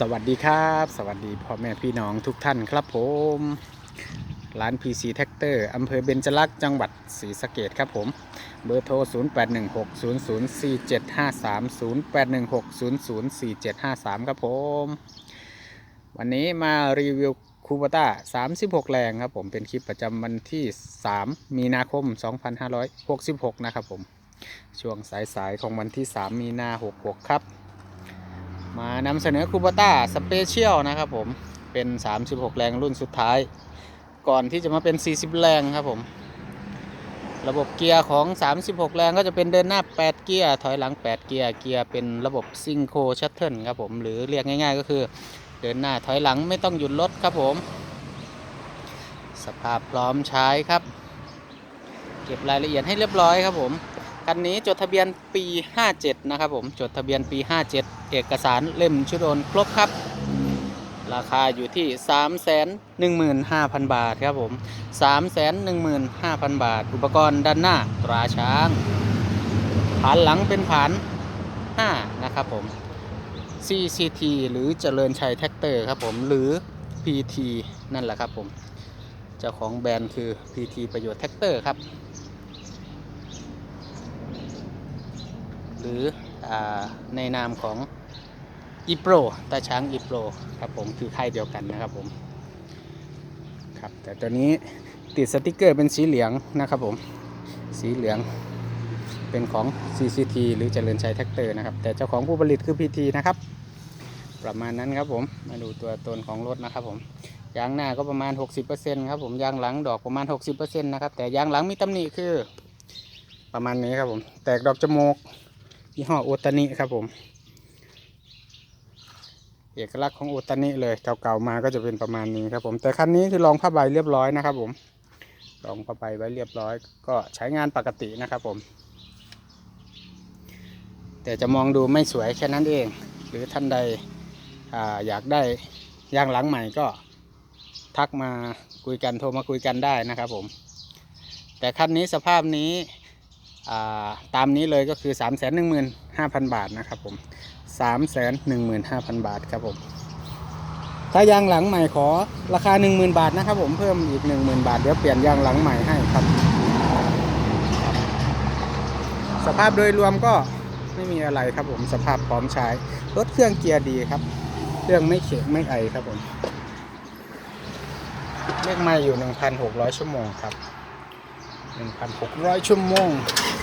สวัสดีครับ สวัสดีพ่อแม่พี่น้องทุกท่านครับผม ร้าน PC t r a c t o r อำเภอเบญจลักษณ์จังหวัดศรีสะเกดครับผม เบอร์โทร 0816004753 0816004753 ครับผม วันนี้มารีวิวคูปต้า36 แรงครับผม เป็นคลิปประจำวันที่ 3 มีนาคม 2566 นะครับผม ช่วงสายๆของวันที่ 3 มีนา66 ครับ มานำเสนอคูปต้าสเปเชียลนะครับผม เป็น 36 แรงรุ่นสุดท้าย ก่อนที่จะมาเป็น 40 แรงครับผม ระบบเกียร์ของ 36 แรงก็จะเป็นเดินหน้า 8 เกียร์ ถอยหลัง 8 เกียร์ เกียร์เป็นระบบซิงโครชัตเทิลครับผม หรือเรียกง่ายๆ ก็คือเดินหน้าถอยหลังไม่ต้องหยุดรถครับผม สภาพพร้อมใช้ครับ เก็บรายละเอียดให้เรียบร้อยครับผม คันนี้จดทะเบียนปี 57 นะครับผม จดทะเบียนปี 57 เอกสารเล่มชุดโอนครบครับ ราคาอยู่ที่ 315,000 บาทครับผม 315,000 บาท อุปกรณ์ด้านหน้าตราช้างผานหลังเป็นผาน 5 นะครับผม CCT หรือเจริญชัยแท็กเตอร์ครับผม หรือ PT นั่นแหละครับผม เจ้าของแบรนด์คือ PT ประโยชน์แท็กเตอร์ครับ รืออในนามของอีโปรตาช้างอีโปรครับผมคือค่ายเดียวกันนะครับผมครับแต่ตัวนี้ติดสติกเกอร์เป็นสีเหลืองนะครับผมสีเหลืองเป็นของ CCT หรือเจริญชัยแท็กเตอร์นะครับ แต่เจ้าของผู้ผลิตคือ PT นะครับ ประมาณนั้นครับผมมาดูตัวตนของรถนะครับผมยางหน้าก็ประมาณ 60%ครับผมยางหลังดอกประมาณ 60%นะครับแต่ยางหลังมีตำหนิคือประมาณนี้ครับผม แตกดอกจมูก ยี่ห้อโอตานิครับผม เอกลักษณ์ของโอตานิเลยเก่าๆมาก็จะเป็นประมาณนี้ครับผม แต่คันนี้คือรองผ้าใบเรียบร้อยนะครับผมรองผ้าใบไว้เรียบร้อย ก็ใช้งานปกตินะครับผม แต่จะมองดูไม่สวยแค่นั้นเอง หรือท่านใดออยากได้ยางหลังใหม่ก็ทักมาคุยกันโทรมาคุยกันได้นะครับผม แต่คันนี้สภาพนี้ ตามนี้เลยก็คือ 3 1 5 0 0 0 บาทนะครับผม 3 1 5 0 0 0 บาทครับผม ถ้ายางหลังใหม่ขอราคา 10,000 บาทนะครับผมเพิ่มอีก 10,000 บาท เดี๋ยวเปลี่ยนยางหลังใหม่ให้ครับ สภาพโดยรวมก็ไม่มีอะไรครับผมสภาพพร้อมใช้ รถเครื่องเกียร์ดีครับ เครื่องไม่เข็มไม่ไอครับผมเลขไม่อยู่ 1,600 ชั่วโมงครับ 1,600 ชั่วโมง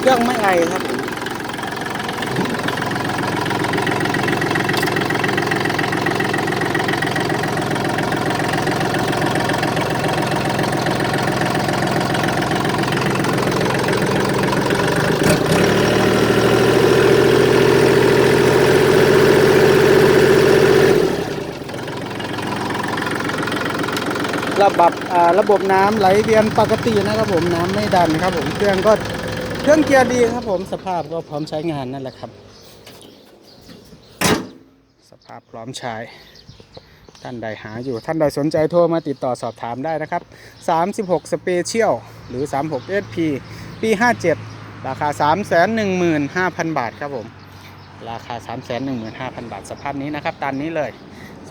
เครื่องไม่ไอครับผมระบบระบบน้ำไหลเวียนปกตินะครับผมน้ำไม่ดันครับผมเครื่องก็ เครื่องเกียร์ดีครับผมสภาพก็พร้อมใช้งานนั่นแหละครับ สภาพพร้อมใช้ท่านใดหาอยู่ท่านใดสนใจโทรมาติดต่อสอบถามได้นะครับ 36สเปเชียลหรือ 36 SP ปี 57 ราคา 315,000 บาทครับผม ราคา 315,000 บาท สภาพนี้นะครับตามนี้เลย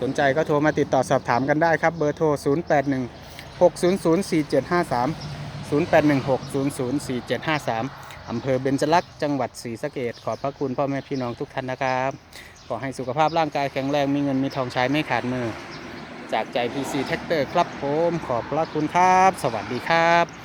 สนใจก็โทรมาติดต่อสอบถามกันได้ครับ เบอร์โทร 081 600 4753 0816004753 อำเภอเบญจลักษณ์จังหวัดศรีสะเกดขอบพระคุณพ่อแม่พี่น้องทุกท่านนะครับ ขอให้สุขภาพร่างกายแข็งแรงมีเงินมีทองใช้ไม่ขาดมือ จากใจ PC t r a c t o r ครับผมขอบพระคุณครับ สวัสดีครับ